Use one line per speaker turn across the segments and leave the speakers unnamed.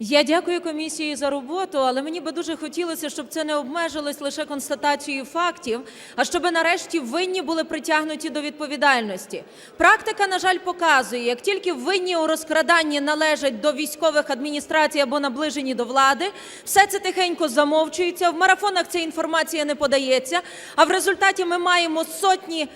Я дякую комісії за роботу, але мені би дуже хотілося, щоб це не обмежилось лише констатацією фактів, а щоб нарешті винні були притягнуті до відповідальності. Практика, на жаль, показує, як тільки винні у розкраданні належать до військових адміністрацій або наближені до влади, все це тихенько замовчується. В марафонах ця інформація не подається. А в результаті ми маємо сотні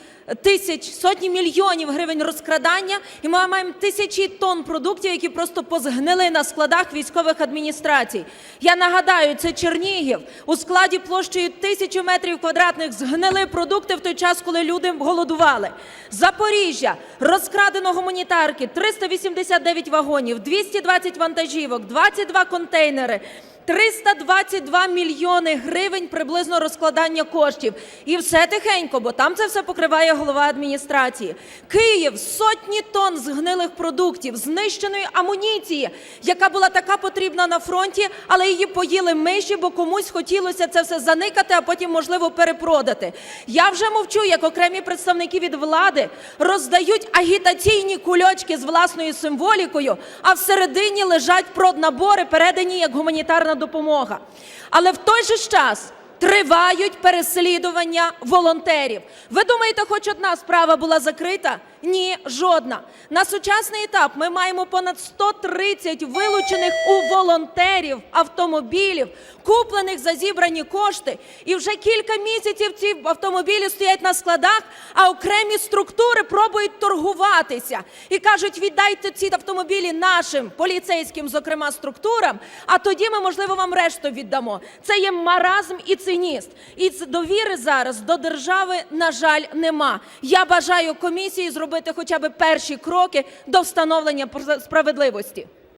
тисяч, сотні мільйонів гривень розкрадання, і ми маємо тисячі тонн продуктів, які просто позгнили на складах військових адміністрацій. Я нагадаю, це Чернігів у складі площею тисячу метрів квадратних згнили продукти в той час, коли люди голодували. Запоріжжя розкрадено гуманітарки, 389 вагонів, 220 вантажівок, 22 контейнери. 322 мільйони гривень приблизно розкладання коштів. І все тихенько, бо там це все покриває голова адміністрації. Київ сотні тонн згнилих продуктів, знищеної амуніції, яка була така потрібна на фронті, але її поїли миші, бо комусь хотілося це все заникати, а потім, можливо, перепродати. Я вже мовчу, як окремі представники від влади роздають агітаційні кульочки з власною символікою, а всередині лежать проднабори, передані як гуманітарна допомога. Але в той же час тривають переслідування волонтерів. Ви думаєте, хоч одна справа була закрита? Ні, жодна. На сучасний етап ми маємо понад 130 вилучених у волонтерів автомобілів, куплених за зібрані кошти. І вже кілька місяців ці автомобілі стоять на складах, а окремі структури пробують торгуватися і кажуть, віддайте ці автомобілі нашим поліцейським, зокрема структурам, а тоді ми, можливо, вам решту віддамо. Це є маразм і цинізм. І довіри зараз до держави, на жаль, нема. Я бажаю комісії зробити хоча б перші кроки до встановлення пр- справедливості.